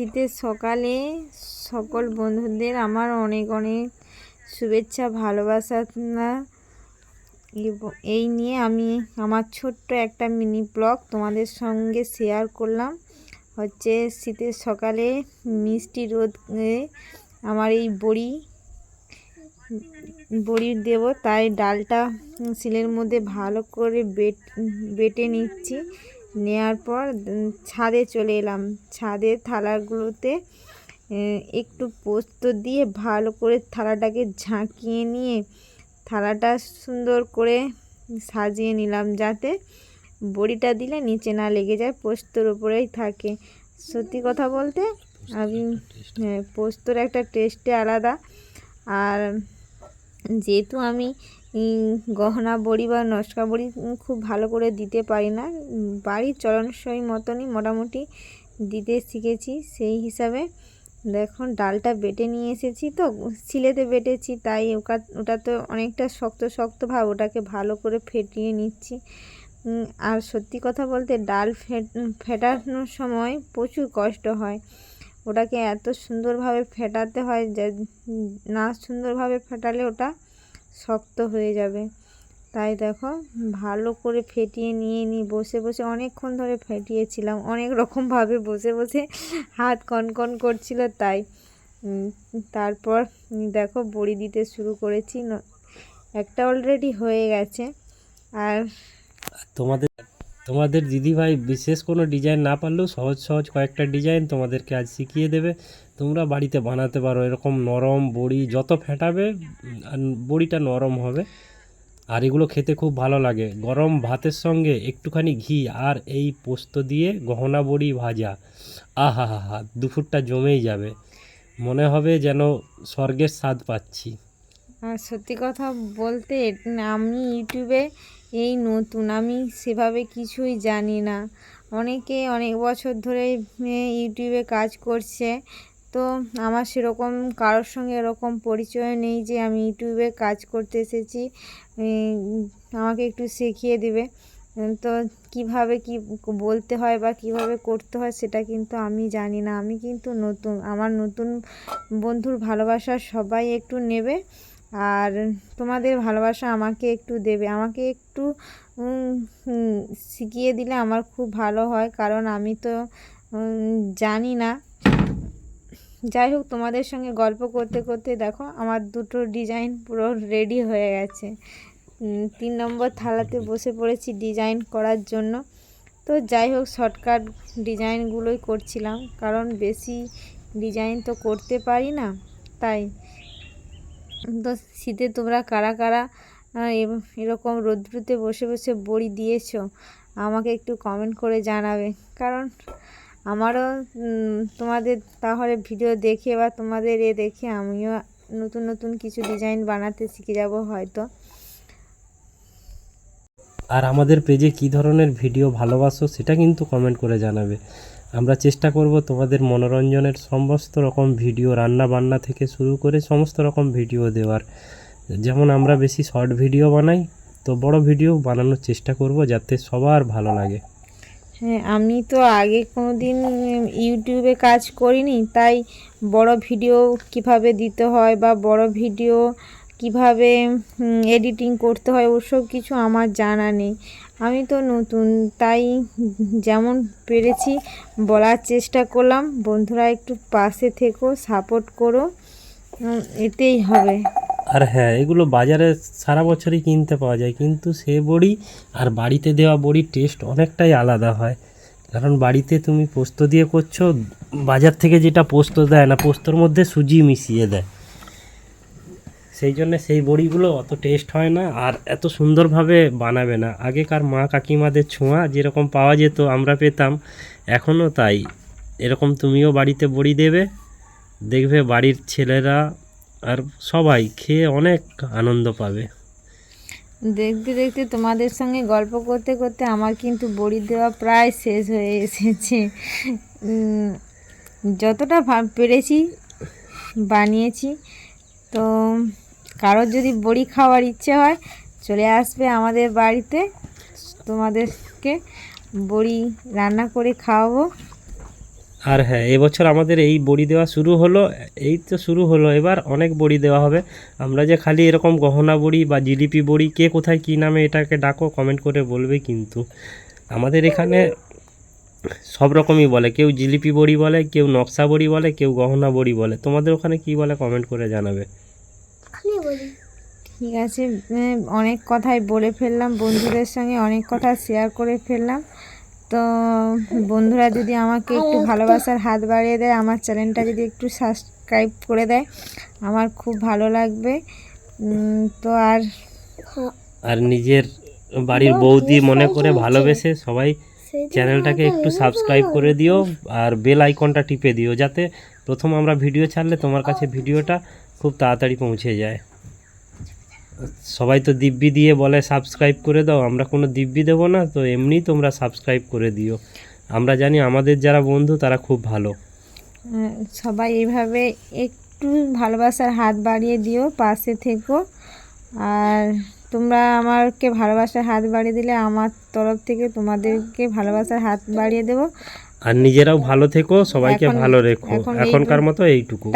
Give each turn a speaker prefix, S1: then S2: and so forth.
S1: শীতের সকালে সকল বন্ধুদের আমার অনেক অনেক শুভেচ্ছা, ভালোবাসা এই নিয়ে আমি আমার ছোট্ট একটা মিনি ব্লগ তোমাদের সঙ্গে শেয়ার করলাম। হচ্ছে শীতের সকালে মিষ্টি রোদে আমার এই বড়ি বড়ি দেব, তাই ডালটা শিলের মধ্যে ভালো করে বেট, বেটে নিচ্ছি। নেওয়ার পর ছাদে চলে এলাম। ছাদে থালাগুলোতে একটু পোস্ত দিয়ে ভালো করে থালাটাকে ঝাঁকিয়ে নিয়ে থালাটা সুন্দর করে সাজিয়ে নিলাম যাতে বড়িটা দিলে নিচে না লেগে যায়, পোস্তর উপরেই থাকে। সত্যি কথা বলতে, আমি হ্যাঁ পোস্তর একটা টেস্টে আলাদা। আর যেহেতু আমি গহনা বড়ি বা নস্কা বড়ি খুব ভালো করে দিতে পারি না। বাড়ির চলনসই মতনই মোটামুটি দিতে শিখেছি সেই হিসাবে। দেখুন, ডালটা বেটে নিয়ে এসেছি তো, শিলেতে বেটেছি, তাই ওটা ওটা তো অনেকটা শক্ত শক্ত ভাব ওটাকে ভালো করে ফেটিয়ে নিচ্ছি। আর সত্যি কথা বলতে ডাল ফেট ফেটানোর সময় প্রচুর কষ্ট হয়। ওটাকে এত সুন্দরভাবে ফেটাতে হয় যে না সুন্দরভাবে ফেটালে ওটা শক্ত হয়ে যাবে। তাই দেখো, ভালো করে ফেটিয়ে নিয়ে নিই। বসে বসে অনেকক্ষণ ধরে ফেটিয়েছিলাম। অনেক রকমভাবে বসে বসে হাত কনকন করছিল তাই। তারপর দেখো বড়ি দিতে শুরু করেছি। একটা অলরেডি হয়ে গেছে। আর
S2: তোমাদের তোমাদের দিদিভাই বিশেষ কোনো ডিজাইন না পারলেও সহজ সহজ কয়েকটা ডিজাইন তোমাদেরকে আজ শিখিয়ে দেবে। তোমরা বাড়িতে বানাতে পারো, এরকম নরম বড়ি যত ফেটাবে বড়িটা নরম হবে। আর এগুলো খেতে খুব ভালো লাগে। গরম ভাতের সঙ্গে একটুখানি ঘি আর এই পোস্ত দিয়ে গহনা বড়ি ভাজা। আহা হা হা দুপুরটা জমেই যাবে। মনে হবে যেন স্বর্গের স্বাদ পাচ্ছি।
S1: সত্যি কথা বলতে আমি ইউটিউবে এই নতুন, আমি সেভাবে কিছুই জানি না। অনেকে অনেক বছর ধরে ইউটিউবে কাজ করছে। তো আমার সেরকম, কারোর সঙ্গে এরকম পরিচয় নেই যে আমি ইউটিউবে কাজ করতে এসেছি। আমাকে একটু শিখিয়ে দিবে। তো কীভাবে কি বলতে হয় বা কীভাবে করতে হয় সেটা কিন্তু আমি জানি না। আমি কিন্তু নতুন, আমার নতুন বন্ধুর ভালোবাসা সবাই একটু নেবে। আর তোমাদের ভালোবাসা আমাকে একটু দেবে। আমাকে একটু শিখিয়ে দিলে আমার খুব ভালো হয়, কারণ আমি তো জানি না। যাই হোক, তোমাদের সঙ্গে গল্প করতে করতে দেখো, আমার দুটো ডিজাইন পুরো রেডি হয়ে গেছে। তিন নম্বর থালাতে বসে পড়েছি ডিজাইন করার জন্য। তো যাই হোক, শর্টকাট ডিজাইনগুলোই করছিলাম, কারণ বেশি ডিজাইন তো করতে পারি না, তাই তো শীতে তোমরা কারা কারা এরকম রৌদ্রুতে বসে বসে বড়ি দিয়েছ, আমাকে একটু কমেন্ট করে জানাবে। কারণ আমারও তোমাদের তাহলে ভিডিও দেখে বা তোমাদের এ দেখে আমিও নতুন নতুন কিছু ডিজাইন বানাতে শিখে যাব হয়তো।
S2: আর আমাদের পেজে কী ধরনের ভিডিও ভালোবাসো সেটা কিন্তু কমেন্ট করে জানাবে। আমরা চেষ্টা করব তোমাদের মনোরঞ্জনের সমস্ত রকম ভিডিও রান্না বান্না থেকে শুরু করে সমস্ত রকম ভিডিও দেওয়ার। যেমন আমরা বেশি শর্ট ভিডিও বানাই, তো বড় ভিডিও বানানোর চেষ্টা করব যাতে সবার ভালো লাগে।
S1: হ্যাঁ আমি তো আগে কোনো দিন ইউটিউবে কাজ করিনি, তাই বড় ভিডিও কীভাবে দিতে হয় বা বড় ভিডিও কীভাবে এডিটিং করতে হয়, ওসব কিছু আমার জানা নেই। আমি তো নতুন, তাই যেমন পেরেছি বলার চেষ্টা করলাম। বন্ধুরা, একটু পাশে থেকো সাপোর্ট করো। এতেই হবে।
S2: আর হ্যাঁ এগুলো বাজারে সারা বছরই কিনতে পাওয়া যায়, কিন্তু সে বড়ি আর বাড়িতে দেওয়া বড়ির টেস্ট অনেকটাই আলাদা হয়। কারণ বাড়িতে তুমি পোস্ত দিয়ে করছ, বাজার থেকে যেটা পোস্ত দেয় না, পোস্তর মধ্যে সুজি মিশিয়ে দেয়। সেই জন্য সেই বড়িগুলো অত টেস্ট হয় না আর এত সুন্দরভাবে বানাবে না। আগেকার মা কাকিমাদের ছোঁয়া যেরকম পাওয়া যেত, আমরা পেতাম। এখনও তাই। এরকম তুমিও বাড়িতে বড়ি দেবে, দেখবে বাড়ির ছেলেরা আর সবাই খেয়ে অনেক আনন্দ পাবে।
S1: দেখতে দেখতে তোমাদের সঙ্গে গল্প করতে করতে আমার কিন্তু বড়ি দেওয়া প্রায় শেষ হয়ে এসেছে। যতটা পেরেছি, বানিয়েছি, তো কারোর যদি বড়ি খাওয়ার ইচ্ছে হয়, চলে আসবে আমাদের বাড়িতে। তোমাদেরকে বড়ি রান্না করে খাওয়াবো।
S2: আর হ্যাঁ এবছর আমাদের এই বড়ি দেওয়া শুরু হলো, এই তো শুরু হলো, এবার অনেক বড়ি দেওয়া হবে। আমরা যে খালি এরকম গহনা বড়ি বা জিলিপি বড়ি, কে কোথায় কী নামে এটাকে ডাকো কমেন্ট করে বলবে কিন্তু। আমাদের এখানে সব রকমই বলে, কেউ জিলিপি বড়ি বলে, কেউ নকশা বড়ি বলে, কেউ গহনা বড়ি বলে। তোমাদের ওখানে কি বলে কমেন্ট করে জানাবে।
S1: ঠিক আছে অনেক কথাই বলে ফেললাম বন্ধুদের সঙ্গে অনেক কথা শেয়ার করে ফেললাম। তো বন্ধুরা যদি আমাকে একটু ভালোবাসার হাত বাড়িয়ে দেয় আমার চ্যানেলটা যদি একটু সাবস্ক্রাইব করে দেয় আমার খুব ভালো লাগবে। তো আর
S2: আর নিজের বাড়ির বৌদি মনে করে ভালোবেসে সবাই চ্যানেলটাকে একটু সাবস্ক্রাইব করে দিও আর বেল আইকনটা টিপে দিও যাতে প্রথম আমরা ভিডিও ছাড়লে তোমার কাছে ভিডিওটা খুব তাড়াতাড়ি পৌঁছে যায়। সবাই তো দিব্যি দিয়ে বলে সাবস্ক্রাইব করে দাও। আমরা কোনো দিব্যি দেবো না তো এমনি তোমরা সাবস্ক্রাইব করে দিও। আমরা জানি আমাদের যারা বন্ধু তারা খুব ভালো।
S1: সবাই এইভাবে একটু ভালোবাসার হাত বাড়িয়ে দিও পাশে থেকো। আর তোমরা আমাকে ভালোবাসার হাত বাড়িয়ে দিলে আমার তরফ থেকে তোমাদেরকে ভালোবাসার হাত বাড়িয়ে দেবো।
S2: আর নিজেরাও ভালো থেকো সবাইকে ভালো রেখো। এখনকার মতো এইটুকু।